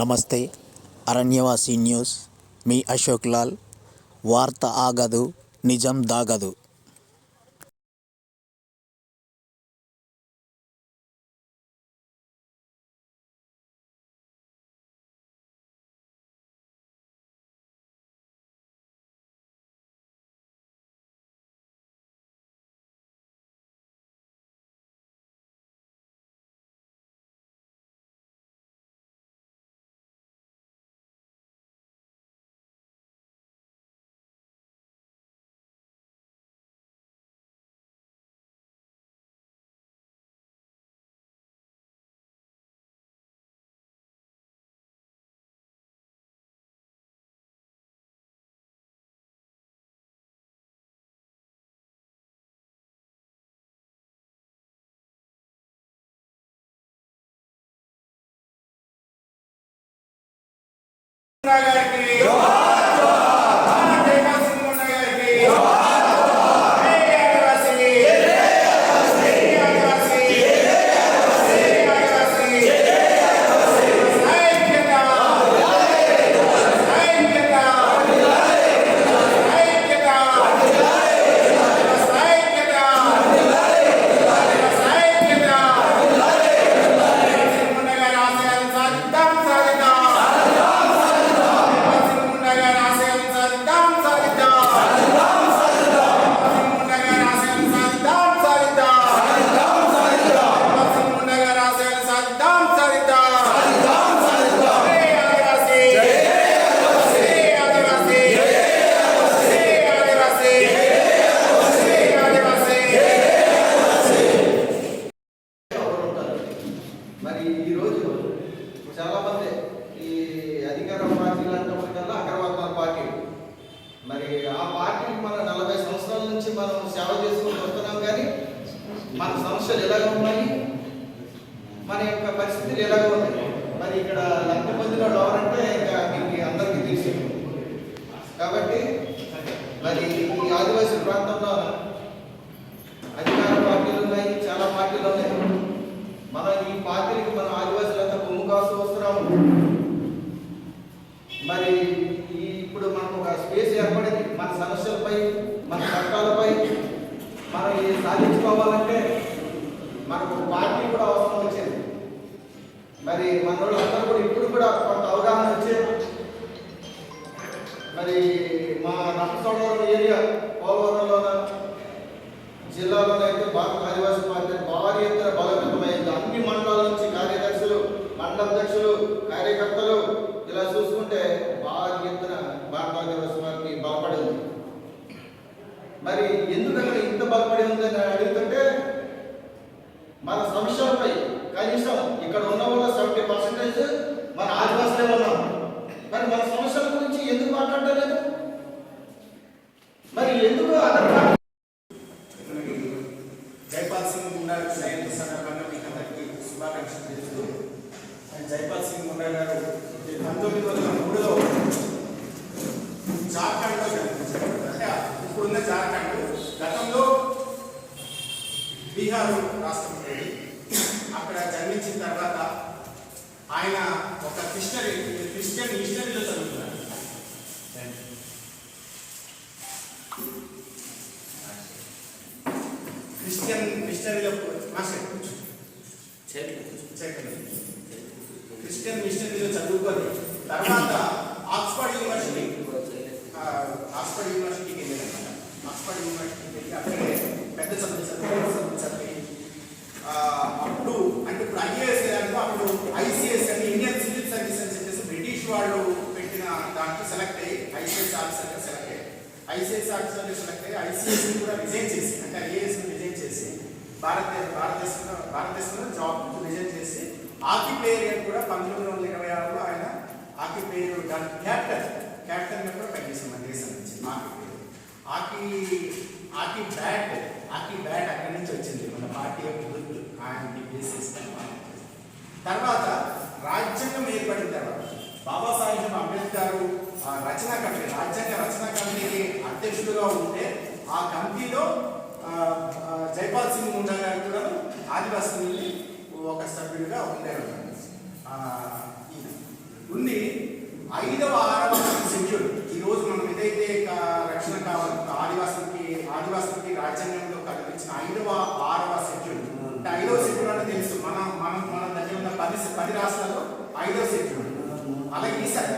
నమస్తే అరణ్యవాసి న్యూస్. మీ అశోక్ లాల్. వార్త ఆగదు నిజం దాగదు. ¡Para que... ¡Oh! సమస్యలు ఎలాగ ఉన్నాయి? మన యొక్క పరిస్థితులు ఎలాగ ఉన్నాయి? మరి ఇక్కడ ఎంతమందిలో ఎవరంటే ఇంకా మీకు అందరికీ తెలుసు. కాబట్టి మరి ఈ ఆదివాసీ ప్రాంతంలో అధికార పార్టీలు ఉన్నాయి చాలా పార్టీలు ఉన్నాయి. మన ఈ పార్టీలకు మన ఆదివాసులంతా కొమ్ము కాస్తూ వస్తున్నాము మరి ఇప్పుడు మనకు ఒక స్పేస్ ఏర్పడింది. మన సమస్యలపై మన చట్టాలపై మనం ఇది సాధించుకోవాలంటే మనకు పార్టీ కూడా అవసరం వచ్చింది. మరి మన వాళ్ళందరూ కూడా ఇప్పుడు కూడా కొంత అవగాహన వచ్చేది. మరి మా రంపచోడవరం ఏరియా పోలవరంలోన జిల్లాలో అయితే బాగా ఆదివాసీ పార్టీ భారీ ఎత్తున బలోపేతమైంది అన్ని మండలాల నుంచి కార్యదర్శులు మండల అధ్యక్షులు కార్యకర్తలు ఇలా చూసుకుంటే భారీ ఎత్తున భారత ఆదివాసీ పార్టీ బలపడింది మరి ఎందుకంటే ఇంత బలపడి ఉందని అడుగుతుంటే మన సమస్యలపై కనీసం ఇక్కడ ఉన్న వాళ్ళ సెవెంటీ పర్సెంటేజ్ మన సమస్యలు ఉన్నాం మరి మన సమస్యల గురించి ఎందుకు మాట్లాడలేదు? మరి ఎందుకు అదర్ జైపాల్ సింగ్ ముండా జయంతి సందర్భంగా మీకు అందరికీ శుభాకాంక్షలు తెలుస్తూ అండ్ జైపాల్ సింగ్ ముండా గారు పంతొమ్మిది వందల మూడులో జార్ఖండ్లో జన్మించారు. అంటే ఇప్పుడున్న జార్ఖండ్ గతంలో బీహార్ రాష్ట్రం అక్కడ జన్మించిన తర్వాత ఆయన ఒక క్రిస్టియన్ క్రిస్టియన్ మిషనరీలో చదువుతున్నారు క్రిస్టియన్ మిషనరీలో. క్రిస్టియన్ మిషనరీలో చదువుకొని తర్వాత ఆక్స్ఫర్డ్ యూనివర్సిటీ ఆక్స్ఫర్డ్ యూనివర్సిటీకి వెళ్ళాను ఆక్స్ఫర్డ్ యూనివర్సిటీకి వెళ్ళి అక్కడే పెద్ద చదువు చదివి ఆ, అప్పుడు అంటే ఇప్పుడు ఐఏఎస్ అంటే అప్పుడు ఐసీఎస్ అని ఇండియన్ సివిల్ సర్వీస్ అని చెప్పేసి బ్రిటిష్ వాళ్ళు పెట్టిన దాంట్లో సెలెక్ట్ అయ్యి ఐసీఎస్ ఆఫీసర్గా సెలెక్ట్ అయ్యి ఐసీఎస్ ఆఫీసర్గా సెలెక్ట్ అయ్యి ఐసీఎస్ కూడా రిజైన్ చేసి అంటే ఐఏఎస్ రిజైన్ చేసి భారతదేశ భారతదేశంలో భారతదేశంలో జాబ్ రిజైన్ చేసి హాకీ ప్లేయర్ కూడా పంతొమ్మిది వందల ఇరవై ఆరులో ఆయన హాకీ ప్లేయర్ క్యాప్టెన్ క్యాప్టెన్గా కూడా పనిచేసాం మన దేశం నుంచి hockey player hockey hockey bat hockey bat అక్కడి నుంచి వచ్చింది మన పార్టీ యొక్క గుర్తు ఆయన తర్వాత రాజ్యాంగం ఏర్పడిన తర్వాత బాబాసాహెబ్ అంబేద్కర్ ఆ రచనా కమిటీ రాజ్యాంగ రచనా కమిటీకి అధ్యక్షుడుగా ఉంటే ఆ కమిటీలో జైపాల్ సింగ్ ముండా గారు కూడా ఆదివాసీ నుండి ఒక సభ్యుడిగా ఉండేవారు. ఉంది. ఐదవ ఆరవ షెడ్యూల్ ఈ రోజు మనం ఏదైతే రక్షణ కావాలి ఆదివాసులకి ఆదివాసులకి రాజ్యాంగంలో కల్పించిన ఐదవ ఆరవ షెడ్యూల్ అంటే ఐదవ షెడ్యూల్ అంటే తెలుసు. మన మనం మన దగ్గర ఉన్న పది పది రాష్ట్రాల్లో ఐదవ షెడ్యూల్ అలాగే ఈసారి